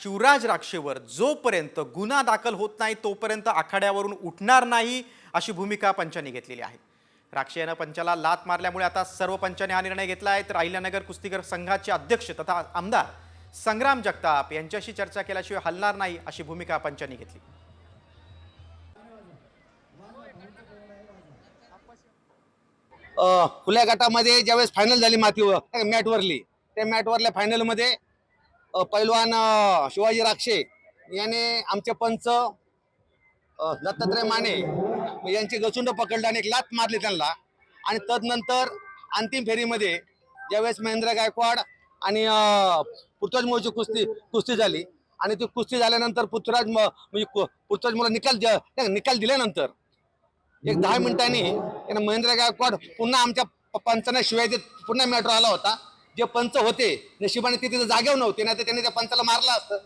शिवराज राक्षेवर जोपर्यंत गुन्हा दाखल होत नाही तोपर्यंत आखाड्यावरून उठणार नाही अशी भूमिका पंचांनी घेतलेली आहे. राक्षे यानं पंचाला लात मारल्यामुळे आता सर्व पंचांनी हा निर्णय घेतला आहे. तर अहिल्यानगर कुस्तीगर संघाचे अध्यक्ष तथा आमदार संग्राम जगताप यांच्याशी चर्चा केल्याशिवाय हलणार नाही अशी भूमिका पंचांनी घेतली. खुल्या गटामध्ये ज्यावेळेस फायनल झाली मातीवर मॅटवरली त्या मॅटवरल्या फायनलमध्ये पैलवान शिवाजी राक्षे याने आमचे पंच दत्तात्रय माने यांची गचुंड पकडलं आणि एक लात मारली त्यांना. आणि तदनंतर अंतिम फेरीमध्ये ज्यावेळेस महेंद्र गायकवाड आणि पुतराज पृथ्वीराज मोळची कुस्ती कुस्ती झाली. आणि ती कुस्ती झाल्यानंतर पृथ्वीराज म्हणजे पृथ्वीराज मोला निकाल निकाल दिल्यानंतर एक दहा मिनिटांनी त्यानं महेंद्र गायकवाड पुन्हा आमच्या पंचांना शिवाय देत पुन्हा मॅटर आला होता. जे पंच होते नशिबाने ते तिथे जागेवर नव्हते नाही तर त्यांनी त्या पंचाला मारलं असतं.